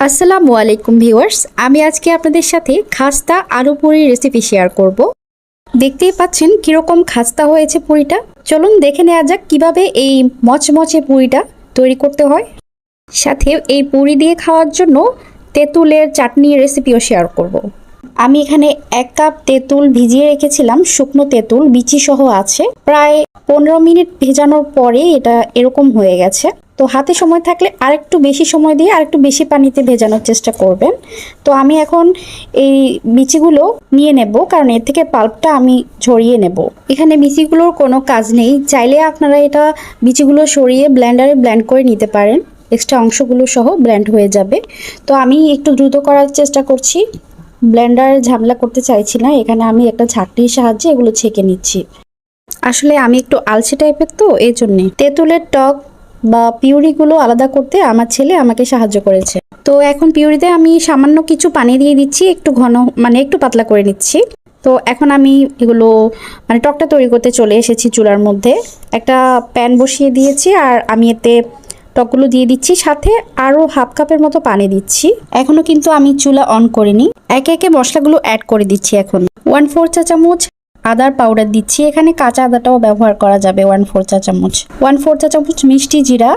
আসসালামু আলাইকুম ভিউয়ার্স, আমি আজকে আপনাদের সাথে খাস্তা আলু পুরি রেসিপি শেয়ার করব। দেখতেই পাচ্ছেন কীরকম খাস্তা হয়েছে পুরিটা। চলুন দেখে নেওয়া যাক কীভাবে এই মচমচে পুরিটা তৈরি করতে হয়। সাথে এই পুরি দিয়ে খাওয়ার জন্য তেঁতুলের চাটনি রেসিপিও শেয়ার করব। আমি এখানে এক কাপ তেঁতুল ভিজিয়ে রেখেছিলাম, শুকনো তেঁতুল বিচি সহ আছে। প্রায় পনেরো মিনিট ভেজানোর পরে এটা এরকম হয়ে গেছে। তো হাতে সময় থাকলে আরেকটু বেশি সময় দিয়ে আরেকটু বেশি পানিতে ভেজানোর চেষ্টা করবেন। তো আমি এখন এই বিচিগুলো নিয়ে নেব, কারণ এর থেকে পাল্পটা আমি ঝরিয়ে নেব। এখানে বিচিগুলোর কোনো কাজ নেই। চাইলে আপনারা এটা বিচিগুলো সরিয়ে ব্লেন্ডারে ব্ল্যান্ড করে নিতে পারেন। এক্সট্রা অংশগুলো সহ ব্ল্যান্ড হয়ে যাবে। তো আমি একটু দ্রুত করার চেষ্টা করছি। ব্লেন্ডারে ঝামেলা করতে চাইছি না, এখানে আমি একটা ছাকনির সাহায্যে এগুলো ছেঁকে নিচ্ছি। আসলে আমি একটু আলসে টাইপের তো, এই জন্যে। তেঁতুলের টক বা পিউরিগুলো আলাদা করতে আমার ছেলে আমাকে সাহায্য করেছে। তো এখন পিউরিতে আমি সামান্য কিছু পানি দিয়ে দিচ্ছি, একটু ঘন মানে একটু পাতলা করে নিচ্ছি। তো এখন আমি এগুলো মানে টকটা তৈরি করতে চলে এসেছি চুলার মধ্যে। একটা প্যান বসিয়ে দিয়েছি আর আমি এতে টকগুলো দিয়ে দিচ্ছি, সাথে আরও হাফ কাপের মতো পানি দিচ্ছি। এখনও কিন্তু আমি চুলা অন করিনি। একে একে মশলাগুলো অ্যাড করে দিচ্ছি এখন। ওয়ান ফোর চা চামচ আদার পাউডার দিচ্ছি। এখানে কাঁচা আদাটাও ব্যবহার করা যাবে ওয়ান ফোর চা চামচ। ওয়ান ফোর চা চামচ মিষ্টি জিরা।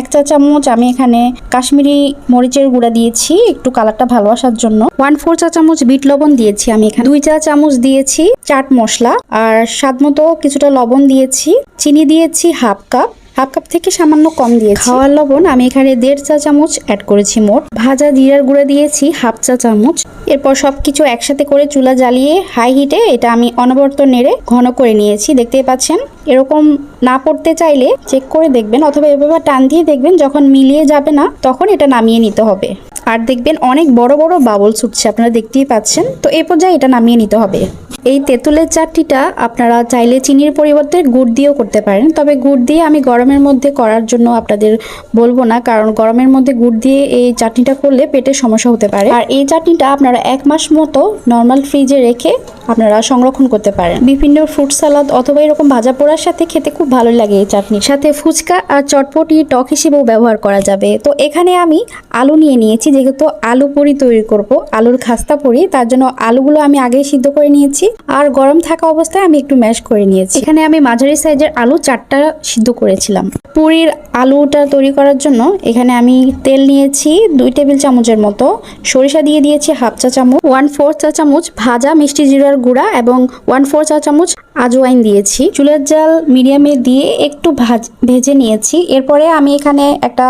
এক চা চামচ আমি এখানে কাশ্মীরি মরিচের গুঁড়া দিয়েছি, একটু কালারটা ভালো আসার জন্য। ওয়ান ফোর চা চামচ বিট লবণ দিয়েছি আমি এখানে। দুই চা চামচ দিয়েছি চাট মশলা। আর স্বাদ মতো কিছুটা লবণ দিয়েছি। চিনি দিয়েছি হাফ কাপ। হাফ কাপ থেকে সামান্য কম দিয়েছি। খাওয়ার লবণ আমি এখানে দেড় চা চামচ অ্যাড করেছি মোট। ভাজা জিরার গুঁড়া দিয়েছি হাফ চা চামচ। এরপর সবকিছু একসাথে করে চুলা জ্বালিয়ে হাই হিটে এটা আমি অনবর্ত নেড়ে ঘন করে নিয়েছি, দেখতেই পাচ্ছেন? এরকম না পড়তে চাইলে চেক করে দেখবেন, অথবা এভাবে টান দিয়ে দেখবেন, যখন মিলিয়ে যাবে না, তখন এটা নামিয়ে নিতে হবে। আর দেখবেন অনেক বড় বড় বাবল ছুটছে, আপনারা দেখতেই পাচ্ছেন। তো এই পর্যায়ে এটা নামিয়ে নিতে হবে। এই তেঁতুলের চাটনিটা আপনারা চাইলে চিনির পরিবর্তে গুড় দিয়েও করতে পারেন। তবে গুড় দিয়ে আমি গরমের মধ্যে করার জন্য আপনাদের বলব না, কারণ গরমের মধ্যে গুড় দিয়ে এই চাটনিটা করলে পেটের সমস্যা হতে পারে। আর এই চাটনিটা আপনারা এক মাস মতো নর্মাল ফ্রিজে রেখে আপনারা সংরক্ষণ করতে পারেন। বিভিন্ন ফ্রুট সালাদ অথবা এরকম ভাজা পোড়ার সাথে খেতে খুব ভালো লাগে এই চাটনির। সাথে ফুচকা আর চটপটি টক হিসেবেও ব্যবহার করা যাবে। তো এখানে আমি আলু নিয়ে নিয়েছি যেহেতু আলু পুরি তৈরি করব, আলুর খাস্তা পুরি, তার জন্য আলুগুলো আমি আগেই সিদ্ধ করে নিয়েছি আর গরম থাকা অবস্থায় আমি একটু ম্যাশ করে নিয়েছি। এখানে আমি মাঝারি সাইজের আলু চারটা সিদ্ধ করেছিলাম। পুরির আলুটা তৈরি করার জন্য এখানে আমি তেল নিয়েছি দুই টেবিল চামচের মতো, সরিষা দিয়ে দিয়েছি হাফ চা চামচ ওয়ান ফোর চা চামচ ভাজা মিষ্টি জিরার গুঁড়া এবং ওয়ান ফোর চা চামচ আজওয়াইন দিয়েছি। চুলের জাল মিডিয়ামে দিয়ে একটু ভাজ, ভেজে নিয়েছি। এরপরে আমি এখানে একটা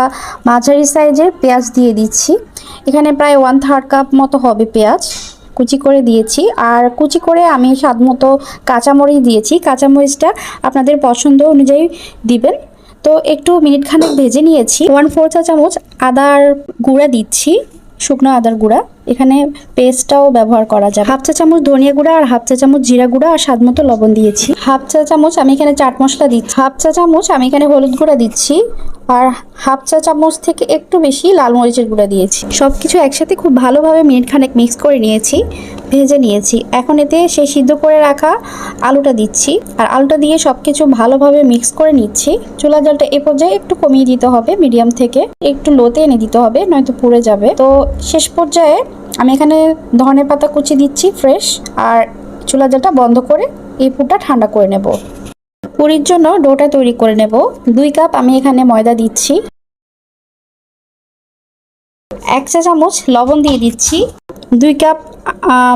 মাঝারি সাইজের পেঁয়াজ দিয়ে দিচ্ছি। এখানে প্রায় ওয়ান থার্ড কাপ মতো হবে পেঁয়াজ। কুচি করে দিয়েছি। আর কুচি করে আমি স্বাদ মতো কাঁচামরিচ দিয়েছি। কাঁচামরিচটা আপনাদের পছন্দ অনুযায়ী দিবেন। তো একটু মিনিট খানেক ভেজে নিয়েছি। ওয়ান ফোর চা চামচ আদার গুঁড়া দিচ্ছি। শুকনো আদার গুঁড়া। এখানে পেস্টটাও ব্যবহার করা যায় হাফ চা চামচ ধনিয়া গুঁড়া আর হাফ চা চামচ জিরা গুঁড়া আর স্বাদ মতো লবণ দিয়েছি। হাফ চা চামচ আমি এখানে চাট মশলা দিচ্ছি। হাফ চা চামচ আমি এখানে হলুদ গুঁড়া দিচ্ছি। আর হাফ চা চামচ থেকে একটু বেশি লাল মরিচের গুঁড়া দিয়েছি। সব কিছু একসাথে খুব ভালোভাবে মিনিট খানেক মিক্স করে নিয়েছি। ভেজে নিয়েছি। এখন এতে সেই সিদ্ধ করে রাখা আলুটা দিচ্ছি। আর আলুটা দিয়ে সব কিছু ভালোভাবে মিক্স করে নিচ্ছি। চুলা জলটা এ পর্যায়ে একটু কমিয়ে দিতে হবে মিডিয়াম থেকে। একটু লোতে এনে দিতে হবে, নয়তো পুড়ে যাবে। তো শেষ পর্যায়ে আমি এখানে ধনে পাতা কুচি দিচ্ছি ফ্রেশ আর চুলা জলটা বন্ধ করে এই পুরটা ঠান্ডা করে নেব। পুরির জন্য ডোটা তৈরি করে নেব। দুই কাপ আমি এখানে ময়দা দিচ্ছি। এক চা চামচ লবণ দিয়ে দিচ্ছি। দুই কাপ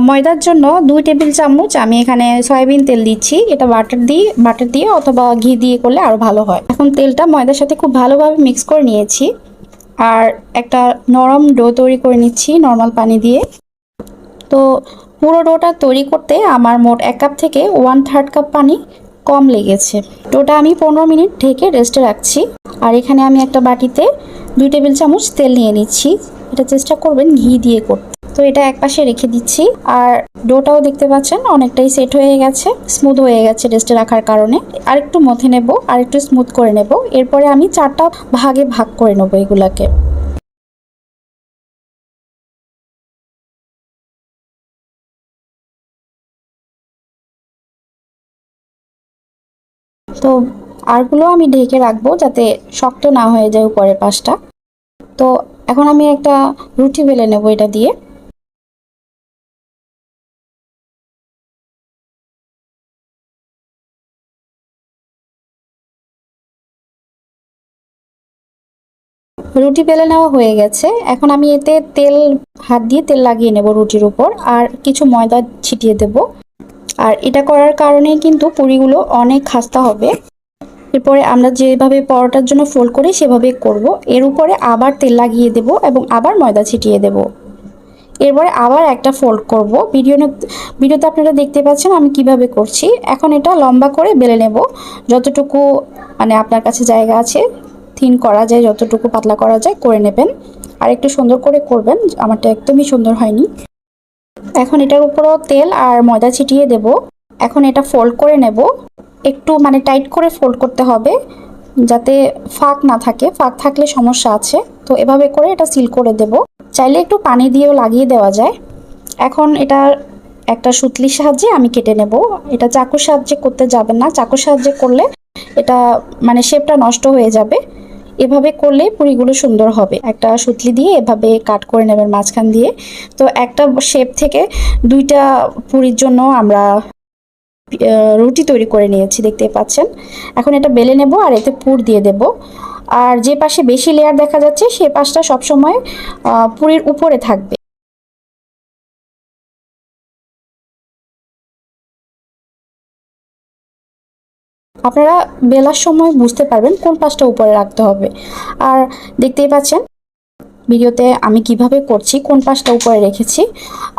ময়দার জন্য দুই টেবিল চামচ আমি এখানে সয়াবিন তেল দিচ্ছি। এটা বাটার দিয়ে বাটার দিয়ে অথবা ঘি দিয়ে করলে আরও ভালো হয়। এখন তেলটা ময়দার সাথে খুব ভালোভাবে মিক্স করে নিয়েছি। আর একটা নরম ডো তৈরি করে নিচ্ছি নর্মাল পানি দিয়ে। তো পুরো ডোটা তৈরি করতে আমার মোট এক কাপ থেকে ওয়ান থার্ড কাপ পানি কম লেগেছে। ডোটা আমি পনেরো মিনিট ঢেকে রেস্টে রাখছি। আর এখানে আমি একটা বাটিতে দুই টেবিল চামচ তেল নিয়ে নিচ্ছি। এটা চেষ্টা করবেন ঘি দিয়ে করতে। তো এটা এক পাশে রেখে দিচ্ছি। আর ডোটাও দেখতে পাচ্ছেন, অনেকটাই সেট হয়ে গেছে, স্মুথ হয়ে গেছে রেস্টে রাখার কারণে। আর একটু মথে নেব আর একটু স্মুথ করে নেব। এরপরে আমি চারটা ভাগে ভাগ করে নেব এগুলাকে। তো আরগুলো আমি ঢেকে রাখব যাতে শক্ত না হয়ে যায় উপরের পাশটা। তো এখন আমি একটা রুটি বেলে নেব এটা দিয়ে। রুটি বেলে নেওয়া হয়ে গেছে। এখন আমি এতে তেল, হাত দিয়ে তেল লাগিয়ে নেব রুটির উপর আর কিছু ময়দা ছিটিয়ে দেব। আর এটা করার কারণে কিন্তু পুরিগুলো অনেক খাস্তা হবে। এরপরে আমরা যেভাবে পরোটার জন্য ফোল্ড করি, সেভাবে করব। এর উপরে আবার তেল লাগিয়ে দেব এবং আবার ময়দা ছিটিয়ে দেব। এরপরে আবার একটা ফোল্ড করব। ভিডিও ভিডিওতে আপনারা দেখতে পাচ্ছেন আমি কীভাবে করছি। এখন এটা লম্বা করে বেলে নেব। যতটুকু মানে আপনার কাছে জায়গা আছে থিন করা যায়, যতটুকু পাতলা করা যায়, করে নেবেন। আর একটু সুন্দর করে করবেন। আমারটা একদমই সুন্দর হয়নি। এখন এটার উপরও তেল আর ময়দা ছিটিয়ে দেব। এখন এটা ফোল্ড করে নেব। একটু মানে টাইট করে ফোল্ড করতে হবে, যাতে ফাঁক না থাকে। ফাঁক থাকলে সমস্যা আছে। তো এভাবে করে এটা সিল করে দেব। চাইলে একটু পানি দিয়েও লাগিয়ে দেওয়া যায়। এখন এটা একটা সুতলির সাহায্যে আমি কেটে নেব। এটা চাকুর সাহায্যে করতে যাবেন না। চাকুর সাহায্যে করলে এটা মানে শেপটা নষ্ট হয়ে যাবে। এভাবে করলে পুরিগুলো সুন্দর হবে। একটা সুতলি দিয়ে এভাবে কাট করে নেবেন মাঝখান দিয়ে। তো একটা শেপ থেকে দুইটা পুরীর জন্য আমরা রুটি তৈরি করে নিয়েছি দেখতে পাচ্ছেন। এখন এটা বেলে নেব আর এতে পুর দিয়ে দেব। আর যে পাশে বেশি লেয়ার দেখা যাচ্ছে, সে পাশটা সবসময় পুরির উপরে থাকবে। আপনারা বেলার সময় বুঝতে পারবেন কোন পাশটা উপরে রাখতে হবে। আর দেখতেই পাচ্ছেন ভিডিওতে আমি কীভাবে করছি, কোন পাশটা উপরে রেখেছি।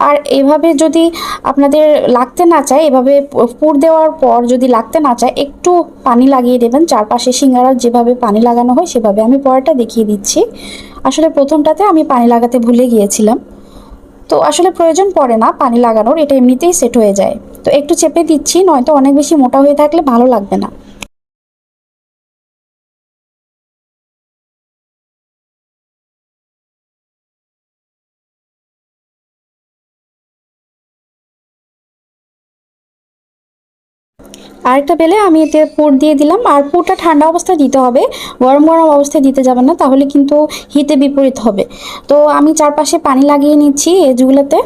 আর এভাবে যদি আপনাদের লাগতে না চায়, এভাবে পুর দেওয়ার পর যদি লাগতে না চায়, একটু পানি লাগিয়ে দেবেন। চারপাশে সিঙ্গারার যেভাবে পানি লাগানো হয়, সেভাবে আমি পরেরটা দেখিয়ে দিচ্ছি। আসলে প্রথমটাতে আমি পানি লাগাতে ভুলে গিয়েছিলাম। তো আসলে প্রয়োজন পড়ে না, পানি লাগানোর, এটা এমনিতেই সেট হয়ে যায়। তো একটু চেপে দিচ্ছি, নয়তো অনেক বেশি মোটা হয়ে থাকলে ভালো লাগবে না। আরেকটা বেলে আমি এতে পুর দিয়ে দিলাম। আর পুরটা ঠান্ডা অবস্থায় দিতে হবে। গরম গরম অবস্থায় দিতে যাবেন না, তাহলে কিন্তু হিতে বিপরীত হবে। তো আমি চারপাশে পানি লাগিয়ে নিচ্ছি এজগুলোতে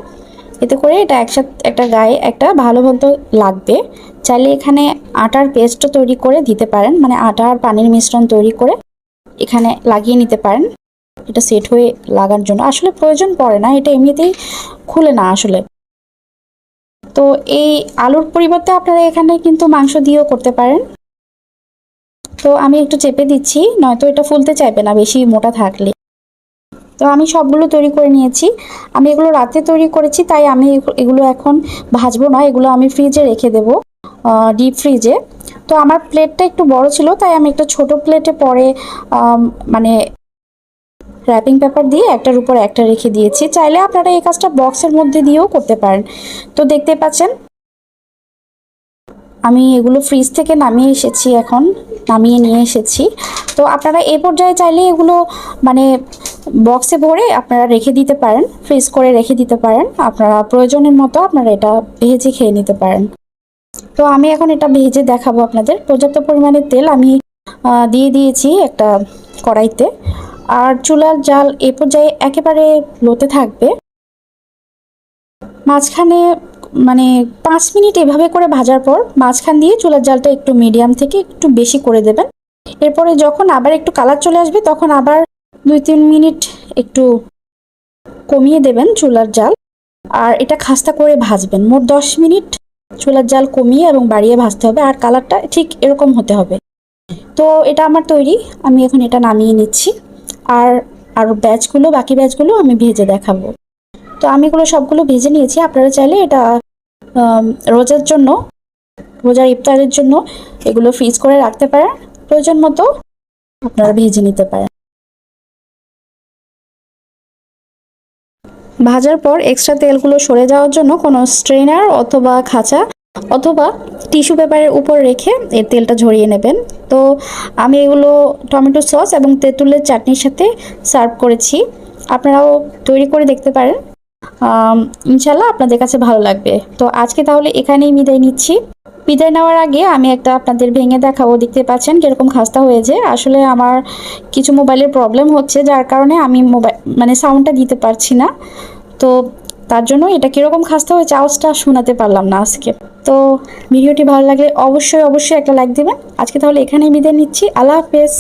এতে করে এটা একসাথে একটা গায়ে একটা ভালো মতো লাগবে। চাইলে এখানে আটার পেস্টও তৈরি করে দিতে পারেন। মানে আটা আর পানির মিশ্রণ তৈরি করে এখানে লাগিয়ে নিতে পারেন। এটা সেট হয়ে লাগার জন্য। আসলে প্রয়োজন পড়ে না, এটা এমনিতেই খুলে না আসলে। তো এই আলুর পরিবর্তে আপনারা এখানে কিন্তু মাংস দিয়েও করতে পারেন। তো আমি একটু চেপে দিচ্ছি, নয়তো এটা ফুলতে চাইবে না, বেশি মোটা থাকলে। তো আমি সবগুলো তৈরি করে নিয়েছি। আমি এগুলো রাতে তৈরি করেছি, তাই আমি এগুলো এখন ভাজবো না, এগুলো আমি ফ্রিজে রেখে দেব ডিপ ফ্রিজে। তো আমার প্লেটটা একটু বড় ছিল, তাই আমি একটা ছোট প্লেটে পরে মানে র্যাপিং পেপার দিয়ে একটার উপর একটা রেখে দিয়েছি। চাইলে আপনারা এই কাজটা বক্সের মধ্যে দিয়েও করতে পারেন। তো দেখতে পাচ্ছেন, আমি এগুলো ফ্রিজ থেকে নামিয়ে এসেছি এখন, নামিয়ে নিয়ে এসেছি। তো আপনারা এ পর্যায়ে চাইলে এগুলো মানে বক্সে ভরে আপনারা রেখে দিতে পারেন ফ্রিজ করে রেখে দিতে পারেন। আপনারা প্রয়োজনের মতো আপনারা এটা ভেজে খেয়ে নিতে পারেন। তো আমি এখন এটা ভেজে দেখাবো আপনাদের। পর্যাপ্ত পরিমাণে তেল আমি দিয়ে দিয়েছি একটা কড়াইতে। আর চুলার জাল এ পর্যায়ে একেবারে লোতে থাকবে। মাঝখানে মানে পাঁচ মিনিট এভাবে করে ভাজার পর মাঝখান দিয়ে চুলার জালটা একটু মিডিয়াম থেকে একটু বেশি করে দেবেন। এরপরে যখন আবার একটু কালার চলে আসবে, তখন আবার দুই তিন মিনিট একটু কমিয়ে দেবেন চুলার জাল। আর এটা খাস্তা করে ভাজবেন। মোট দশ মিনিট চুলার জাল কমিয়ে এবং বাড়িয়ে ভাজতে হবে। আর কালারটা ঠিক এরকম হতে হবে। তো এটা আমার তৈরি। আমি এখন এটা নামিয়ে নিচ্ছি। আর আর ব্যাচগুলো বাকি ব্যাচগুলো আমি ভেজে দেখাবো। তো আমি এগুলো সবগুলো ভেজে নিয়েছি। আপনারা চাইলে এটা রোজার জন্য, রোজার ইফতারের জন্য এগুলো ফ্রিজ করে রাখতে পারেন। প্রয়োজন মতো আপনারা ভেজে নিতে পারেন। ভাজার পর এক্সট্রা তেলগুলো সরে যাওয়ার জন্য কোনো স্ট্রেনার অথবা খাঁচা অথবা টিস্যু পেপারের উপর রেখে এর তেলটা ঝরিয়ে নেবেন। তো আমি এগুলো টমেটো সস এবং তেঁতুলের চাটনির সাথে সার্ভ করেছি। আপনারাও তৈরি করে দেখতে পারেন। ইনশাল্লাহ আপনাদের কাছে ভালো লাগবে। তো আজকে তাহলে এখানেই বিদায় নিচ্ছি। বিদায় নেওয়ার আগে আমি একটা আপনাদের ভেঙে দেখাবো। দেখতে পাচ্ছেন কীরকম খাস্তা হয়েছে। আসলে আমার কিছু মোবাইলের প্রবলেম হচ্ছে, যার কারণে আমি মোবাইল মানে সাউন্ডটা দিতে পারছি না। তো তার জন্য এটা কীরকম খাস্তা হয়েছে, আওয়াজটা শোনাতে পারলাম না আজকে। তো ভিডিওটি ভালো লাগলে অবশ্যই অবশ্যই একটা লাইক দেবেন। আজকে তাহলে এখানেই বিদায় নিচ্ছি। আল্লাহ হাফেজ।